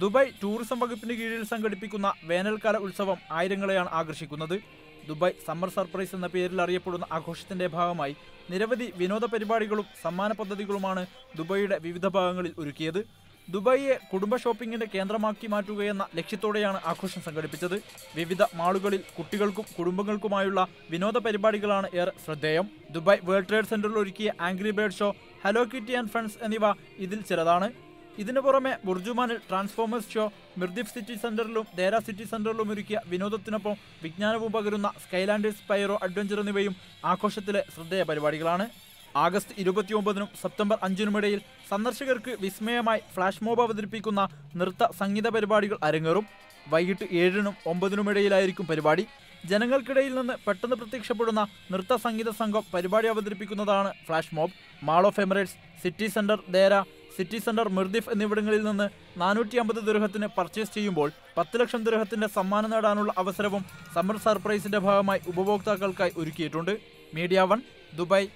Dubai tourism വകുപ്പിന് കീഴിൽ സംഘടിപ്പിക്കുന്ന വേനൽക്കാല ഉത്സവം ആയിരങ്ങളെയാണ് ആകർഷിക്കുന്നത്. ദുബായ് സമ്മർ സർപ്രൈസ് എന്ന പേരിൽ അറിയപ്പെടുന്ന ആഘോഷത്തിന്റെ ഭാഗമായി നിരവധി വിനോദ പരിപാടികളും സമ്മാന പദ്ധതികളുമാണ് ദുബായിയുടെ വിവിധ ഭാഗങ്ങളിൽ ഒരുക്കിയത്. ദുബായിയെ കുടുംബ ഷോപ്പിംഗിന്റെ കേന്ദ്രമാക്കി മാറ്റുകയെന്ന ലക്ഷ്യത്തോടെയാണ് ആഘോഷം സംഘടിപ്പിച്ചത്. വിവിധ മാളുകളിൽ കുട്ടികൾക്കും കുടുംബങ്ങൾക്കുമായുള്ള വിനോദ പരിപാടികളാണ് ഏറെ ശ്രദ്ധേയം. ദുബായ് വേൾഡ് ട്രേഡ് സെന്ററിൽ ഒരുക്കിയ angry bird show hello kitty and friends എന്നിവ ഇതിൽ ചിലതാണ്. ഇതിനു പുറമെ ബുർജുമാനിൽ ട്രാൻസ്ഫോമേഴ്സ് ഷോ മിർദിഫ് സിറ്റി സെന്ററിലും ദേര സിറ്റി സെന്ററിലും ഒരുക്കിയ വിനോദത്തിനൊപ്പം വിജ്ഞാനവും പകരുന്ന സ്കൈലാൻഡേഴ്സ് പൈറോ അഡ്വഞ്ചർ എന്നിവയും ആഘോഷത്തിലെ ശ്രദ്ധേയ പരിപാടികളാണ്. ആഗസ്റ്റ് ഇരുപത്തിയൊമ്പതിനും സെപ്റ്റംബർ അഞ്ചിനുമിടയിൽ സന്ദർശകർക്ക് വിസ്മയമായി ഫ്ലാഷ് മോബ് അവതരിപ്പിക്കുന്ന നൃത്ത സംഗീത പരിപാടികൾ അരങ്ങേറും. വൈകിട്ട് ഏഴിനും ഒമ്പതിനുമിടയിലായിരിക്കും പരിപാടി. ജനങ്ങൾക്കിടയിൽ നിന്ന് പെട്ടെന്ന് പ്രത്യക്ഷപ്പെടുന്ന നൃത്ത സംഗീത സംഘം പരിപാടി അവതരിപ്പിക്കുന്നതാണ് flash mob. Mall of Emirates city centre Deira city centre Mirdif എന്നിവിടങ്ങളിൽ നിന്ന് നാനൂറ്റി അമ്പത് ദുരഹത്തിന് പർച്ചേസ് ചെയ്യുമ്പോൾ പത്ത് ലക്ഷം ദുരഹത്തിന്റെ സമ്മാനം നേടാനുള്ള അവസരവും സമ്മർ സർപ്രൈസിന്റെ ഭാഗമായി ഉപഭോക്താക്കൾക്കായി ഒരുക്കിയിട്ടുണ്ട്. Media one Dubai.